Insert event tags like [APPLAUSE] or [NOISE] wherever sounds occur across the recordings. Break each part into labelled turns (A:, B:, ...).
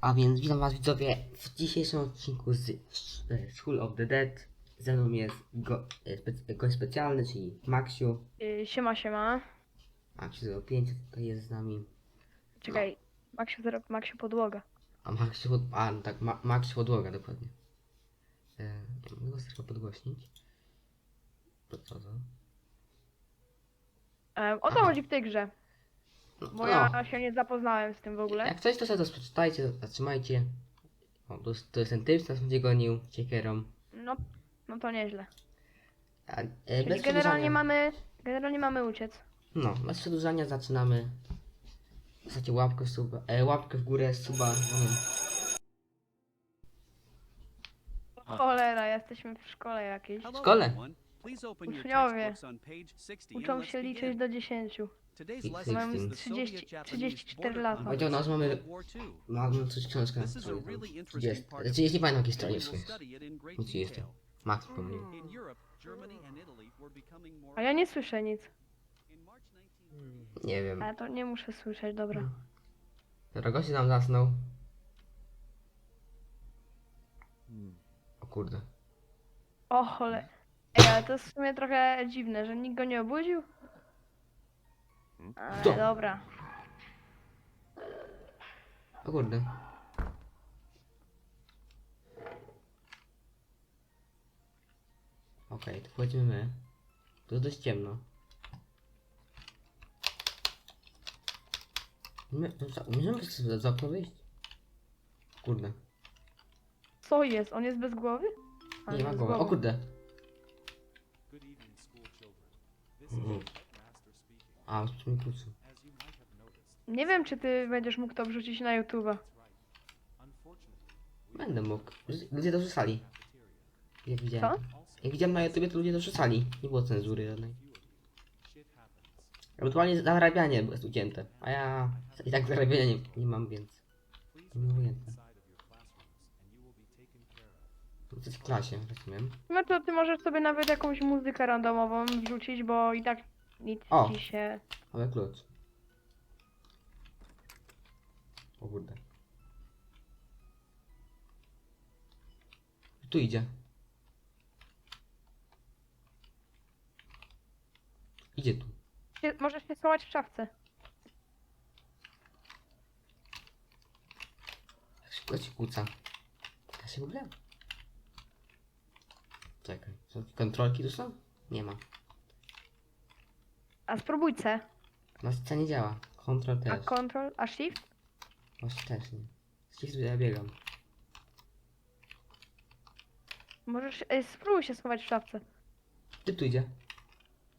A: A więc witam was widzowie w dzisiejszym odcinku z e, School of the Dead. Ze mną jest go, e, spe, gość specjalny, czyli Maksiu.
B: Y, siema, siema.
A: Maksiu 05 to jest z nami.
B: Czekaj, Maksiu, zero- Maksiu podłoga.
A: A Maksiu, pod- a no tak, Ma, Maksiu podłoga dokładnie. Ja mogę go trochę podgłośnić. To co to?
B: O co
A: Aha.
B: chodzi w tej grze?
A: No,
B: Bo ja się nie zapoznałem z tym w ogóle.
A: Jak coś to sobie to przeczytajcie, zatrzymajcie. O, to, jest- to jest ten typ, co nas będzie gonił ciekierą.
B: No, no to nieźle.
A: A, e,
B: Czyli
A: bez
B: generalnie
A: przedłużania-
B: mamy, generalnie mamy uciec.
A: No, bez przedłużania zaczynamy. Zostawcie łapkę w suba, e, łapkę w górę, suba. No.
B: Cholera, jesteśmy w szkole jakiejś.
A: W szkole?
B: Uczniowie Uczą się liczyć do 10.
A: Mam
B: 30 34 lata.
A: Powiedział nas, mamy- Mamy coś książkę na stronie. tam. 30. Znaczy, jeśli pamiętam jakiej stronie w sumie. No 30. Max pomylił.
B: A ja nie słyszę nic.
A: Nie wiem.
B: Ale to nie muszę słyszeć, dobra.
A: Dobra, gości nam zasnął. O kurde.
B: O cholera. Ej, ale to jest w sumie trochę dziwne, że nikt go nie obudził. Ale
A: Kto?
B: dobra.
A: O kurde. Okej, to wchodzimy my. To jest dość ciemno. My, za- możemy sobie za okno wyjść? Kurde.
B: Co jest? On jest bez głowy? A,
A: Nie ma
B: bez
A: głowy. O kurde. Mhm. A, z mi kluczy.
B: Nie wiem, czy ty będziesz mógł to wrzucić na YouTube'a.
A: Będę mógł. Ludzie to wrzucali. Jak widziałem.
B: Co?
A: Jak widziałem na YouTubie, to ludzie to wrzucali. Nie było cenzury żadnej. Ewentualnie zarabianie jest ucięte. A ja i tak zarabiania nie, nie mam, więc... To ujęte. To jest w klasie, rozumiem.
B: No to ty możesz sobie nawet jakąś muzykę randomową wrzucić, bo i tak nic
A: O.
B: ci się...
A: Mamy klucz. O kurde. Tu idzie. Idzie tu.
B: Możesz się schować w szafce.
A: Jak szybko ci kłóca. Ja się w ogóle? Czekaj. Są kontrolki tu są? Nie ma.
B: A spróbuj C.
A: Na scenie działa. Kontrol
B: A
A: też.
B: Ctrl, a Shift?
A: Właśnie też nie. Z ja biegam.
B: Możesz... Ej, spróbuj się schować w szafce.
A: Ty tu idzie.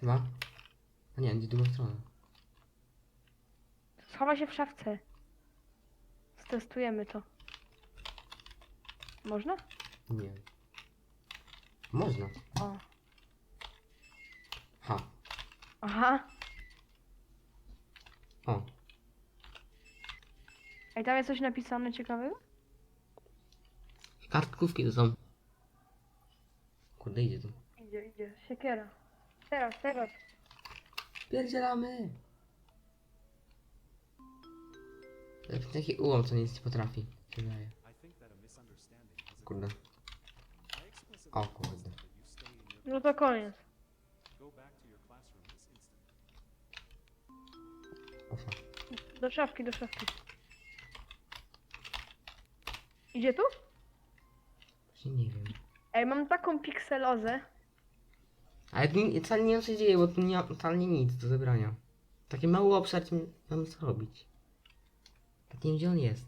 A: Chyba. A nie, idzie w drugą stronę.
B: Schowaj się w szafce. Stestujemy to. Można?
A: Nie. Można.
B: O.
A: Ha.
B: Aha.
A: O.
B: Ej, tam jest coś napisane ciekawego?
A: Kartkówki to są. Kurde, idzie tu.
B: Idzie, idzie. Siekiera. Teraz, teraz.
A: Pierdzielamy! Taki ułom, co nic nie potrafi. się Wydaje. Kurde. O kurde.
B: No to koniec. Do szafki, do szafki. Idzie tu?
A: Właśnie nie wiem.
B: Ej, mam taką pikselozę.
A: Ale tu nie- wcale nie wiem co się dzieje, bo tu nie ma totalnie nic do zebrania. Taki mały obszar, mam co robić. Tak nie wiem gdzie on jest.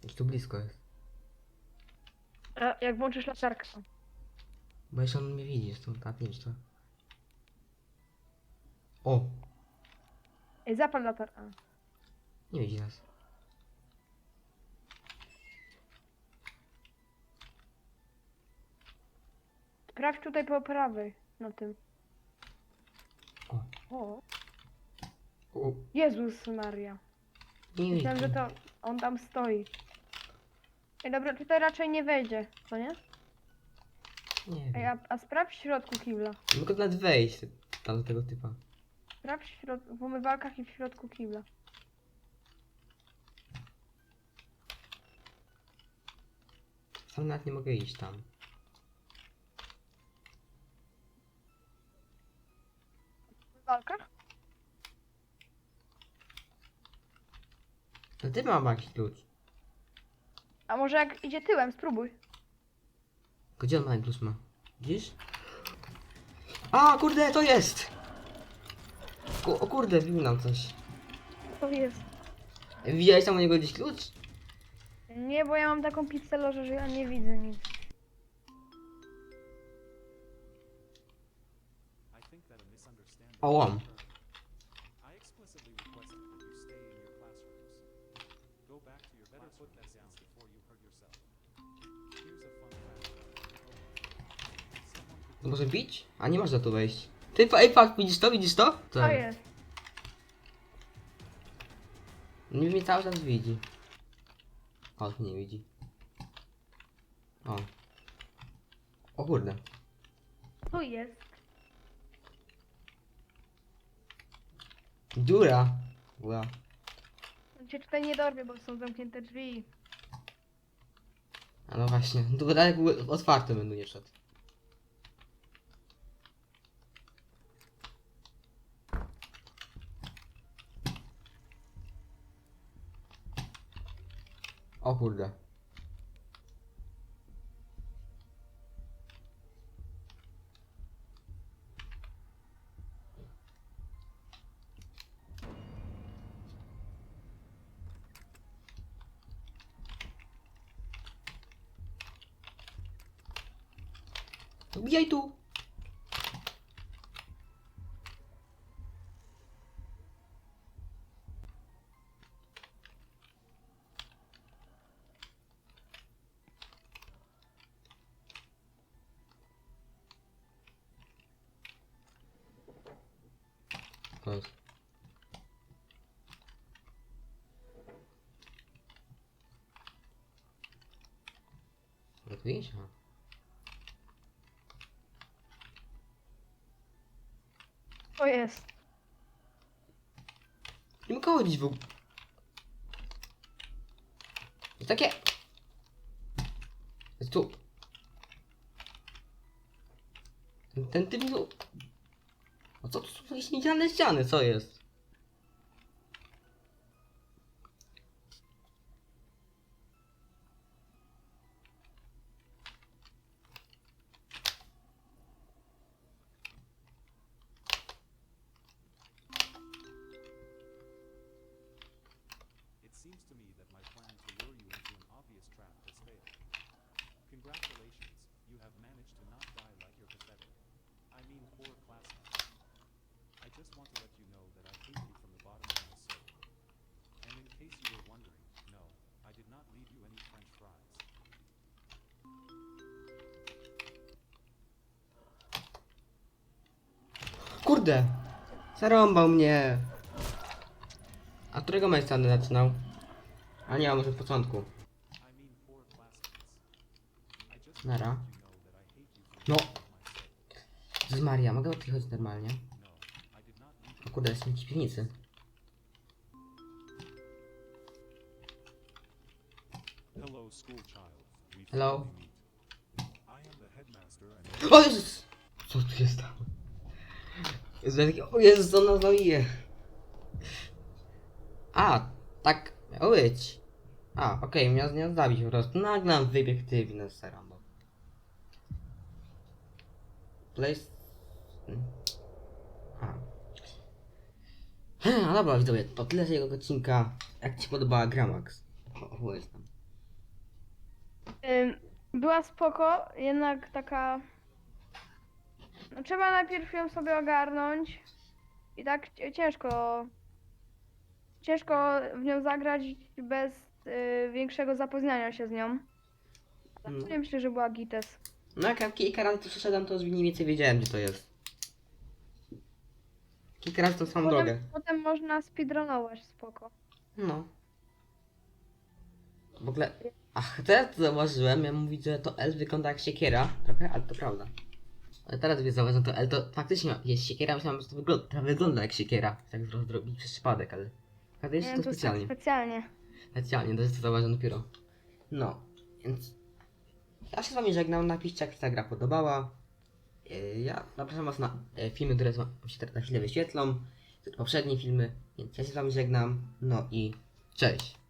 A: Gdzieś tu blisko jest.
B: A jak włączysz latarkę.
A: Bo jeszcze on mnie widzi, stąd ta pięć to. O!
B: Ej, zapal latarkę.
A: Nie widzi nas.
B: Sprawdź tutaj po prawej. Na tym.
A: O.
B: O.
A: O,
B: Jezus Maria.
A: nie widzi.
B: Myślałem, że to on tam stoi. Ej, dobra, tutaj raczej nie wejdzie, co nie?
A: Nie
B: Ej,
A: wiem.
B: a, a sprawdź w środku kibla.
A: Mogę nawet wejść tam do tego typa.
B: Sprawdź w, środ w umywalkach i w środku kibla.
A: Sam nawet nie mogę iść tam.
B: W umywalkach?
A: To ty mam jakiś klucz.
B: A może jak idzie tyłem, spróbuj.
A: Gdzie on ma klucz ma? Widzisz? A, kurde, to jest! Ku, o kurde, wbił nam coś.
B: To jest.
A: Widziałeś tam u niego gdzieś klucz?
B: Nie, bo ja mam taką pixelorze, że ja nie widzę nic.
A: O,
C: could
A: To może bić? A nie można tu wejść. Ty, pa- ej, patrz, widzisz to? Widzisz to?
B: To jest.
A: Nie mnie cały czas widzi. O, nie widzi. O. O kurde.
B: Tu jest.
A: Dziura. Była.
B: On cię tutaj nie dorwie, bo są zamknięte drzwi.
A: A no właśnie, [LAUGHS] tu dalej otwarte będą nie szedł. O kurde. Wbijaj tu! To jest. Gotowisz? Aha.
B: To jest.
A: Nie mogę chodzić w ogóle. A co tu są jakieś niedzielne ściany? Co jest?
C: It seems to me that my plan to lure you into an obvious trap has failed. Congratulations, you have managed to not die like you're pathetic. I mean poor classmates. I just want to let you know that I hate you from the bottom of my soul. And in case you were wondering, no, I did not leave you any french fries.
A: Kurde! Zarąbał mnie! A którego miejsca zaczynał? A nie, a może od początku. Nara. No. Jezus Maria, mogę odchodzić normalnie?
C: No, I
A: O kurde, jestem w piwnicy.
D: Hello, school child. We
A: Hello.
D: finally meet. I am the headmaster and
A: O Jezus! Co tu się stało? Jezu, ja taki, o Jezus, co nas zabije? A, tak miało być. A, okej, miał mnie zabić po prostu. Nagle nam wybiegł ty winę z Sarambo. Place... A. A dobra widzowie, to tyle z jego odcinka. Jak ci się podobała Gramax? O, opowiedz nam.
B: Ym, była spoko, jednak taka... No trzeba najpierw ją sobie ogarnąć. I tak ciężko... Ciężko w nią zagrać bez y, większego zapoznania się z nią.
A: Mm.
B: Ja myślę, że była gites.
A: No jak ja kilka razy tu przeszedłem, to mniej więcej wiedziałem gdzie to jest. Kilka razy tą samą drogę.
B: Potem, potem można speedrunować spoko.
A: No. W ogóle. Ach, teraz to zauważyłem, ja mówię, że to L wygląda jak siekiera, trochę, ale to prawda. Ale teraz sobie zauważyłem, to L to faktycznie jest siekiera, myślałem, że to wygląda, to wygląda jak siekiera. Tak zrobić przez przypadek, ale.
B: Nie,
A: to
B: tak
A: specjalnie.
B: specjalnie.
A: Specjalnie, to jest to zauważyłem dopiero. No, więc. ja się z wami żegnam, napiszcie jak się ta gra podobała. Yy, Ja zapraszam was na e, filmy, które się teraz na chwilę wyświetlą, poprzednie filmy, więc ja się z wami żegnam, no i cześć.